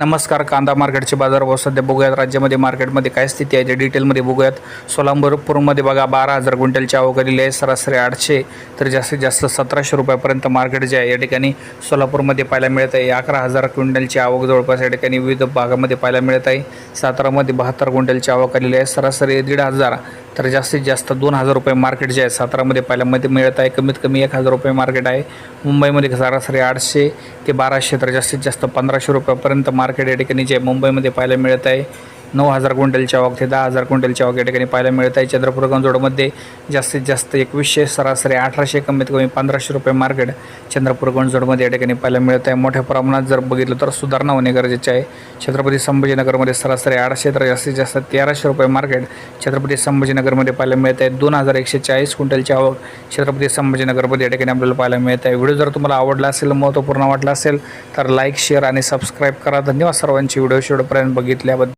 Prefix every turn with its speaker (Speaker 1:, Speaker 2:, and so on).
Speaker 1: नमस्कार कांदा मार्केटचे बाजार भाव सध्या बघूयात राज्यामध्ये मार्केटमध्ये काय स्थिती आहे ते डिटेलमध्ये बघूयात. सोलापूरमध्ये बघा बारा हजार क्विंटलची आवक आलेली आहे सरासरी आठशे तर जास्तीत जास्त सतराशे रुपयापर्यंत मार्केट जे आहे या ठिकाणी सोलापूरमध्ये पाहायला मिळत आहे. अकरा हजार क्विंटलची आवक जवळपास या ठिकाणी विविध भागामध्ये पाहायला मिळत आहे. सातारामध्ये बहात्तर क्विंटलची आवक आलेली आहे सरासरी दीड हजार तर जास्तीत जास्त दोन हजार रुपये मार्केट जे आहे सातारामध्ये पाहायला मिळत आहे. कमीत कमी एक हजार रुपये मार्केट आहे. मुंबईमध्ये सरासरी आठशे ते बाराशे तर जास्तीत जास्त पंधराशे रुपयापर्यंत मार्केट या ठिकाणी जे मुंबईमध्ये पाहायला मिळत आहे. नऊ हजार क्विंटलच्या आवक ते दहा हजार क्विंटलच्या आवक या ठिकाणी पाहायला मिळत आहे. चंद्रपूर गंजोडमध्ये जास्तीत जास्त एकवीसशे सरासरी अठराशे कमीत कमी पंधराशे रुपये मार्केट चंद्रपूर गंजोडमध्ये या ठिकाणी पाहायला मिळत आहे. मोठ्या प्रमाणात जर बघितलं तर सुधारणा होणे गरजेचे आहे. छत्रपती संभाजीनगरमध्ये सरासरी आठशे तर जास्तीत जास्त तेराशे रुपये मार्केट छत्रपती संभाजीनगरमध्ये पाहायला मिळत आहे. दोन हजार एकशे चाळीस क्विंटलची आवक छत्रपती संभाजीनगरमध्ये या ठिकाणी आपल्याला पाहायला मिळत आहे. व्हिडिओ जर तुम्हाला आवडला असेल महत्त्वपूर्ण वाटला असेल तर लाईक शेअर आणि सबस्क्राईब करा. धन्यवाद सर्वांची. व्हिडिओ शेवटपर्यंत बघितल्याबद्दल.